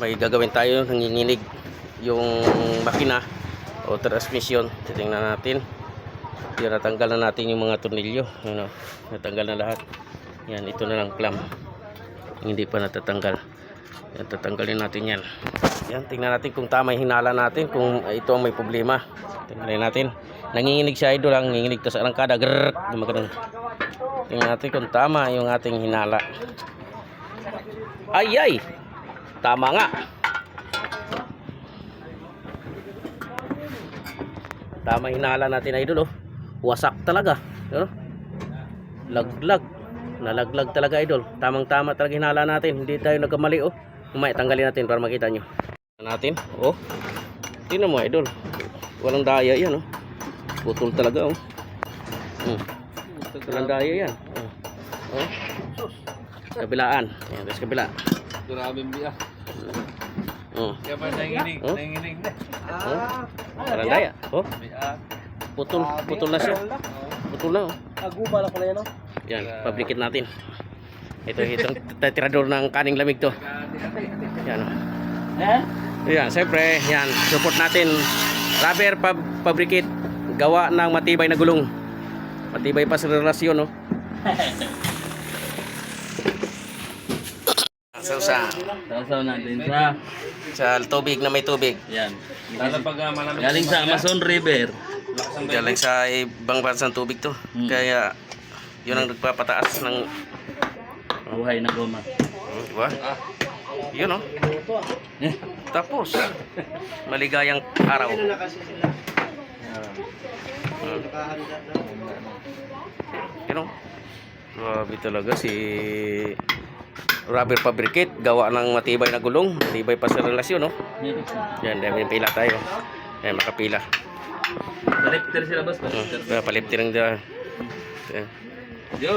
may gagawin tayo nanginginig yung makina o transmission. Titingnan natin. Yan natanggal na natin yung mga tornilyo. Yun o, natanggal na lahat. Yan ito na lang clamp. Hindi pa natatanggal. Yan tatanggalin natin yan. Yan tingnan natin kung tama yung hinala natin kung ito ang may problema. Tingnan natin. Nanginginig siya idol ang nanginginig tas arangkada. Grrrr tingnan natin kung tama yung ating hinala. Ay ay tama nga. Tama hinala natin idol oh. Wasak talaga ano? laglag. Nalaglag talaga idol. Tamang tama talaga hinala natin. Hindi tayo nagkamali oh. Umay tanggalin natin para makita nyo. Natin oh. Tingnan mo idol. Walang daya yan oh. Putol talaga oh. Hmm. walang daya yan. Oh. oh. kabilaan. Yan tapos kabila Grabe biya. Oh. Kaya pa nanginig, Oh? nanginig na. oh. walang daya oh putol putol na siya putol na oh Aguba lang pala yan, no? Yan, pabrikit natin. Ito itong tirador ng kaning lamig to. Yan. oh. Eh? Yan, siyempre, yan, support natin. Rubber pab pabrikit gawa ng matibay na gulong. Matibay pa sa relasyon, no. Sa sa Sasaw natin sa... sa tubig na may tubig. Yan. Lalo pag malamig. Galing sa Amazon River. Galing sa ibang bansang tubig to. Hmm. Kaya yun ang nagpapataas ng Buhay na goma. Hmm, di ba? Ah, Yun, oh. Eh. Tapos, maligayang araw. Hmm. You know, grabe talaga si rubber fabricate, gawa ng matibay na gulong, matibay pa sa relasyon, no? Yan, dahil may pila tayo. Yan, makapila. Palipter sila, boss. Hmm, Palipter. paliptiring da. Yan. Yo!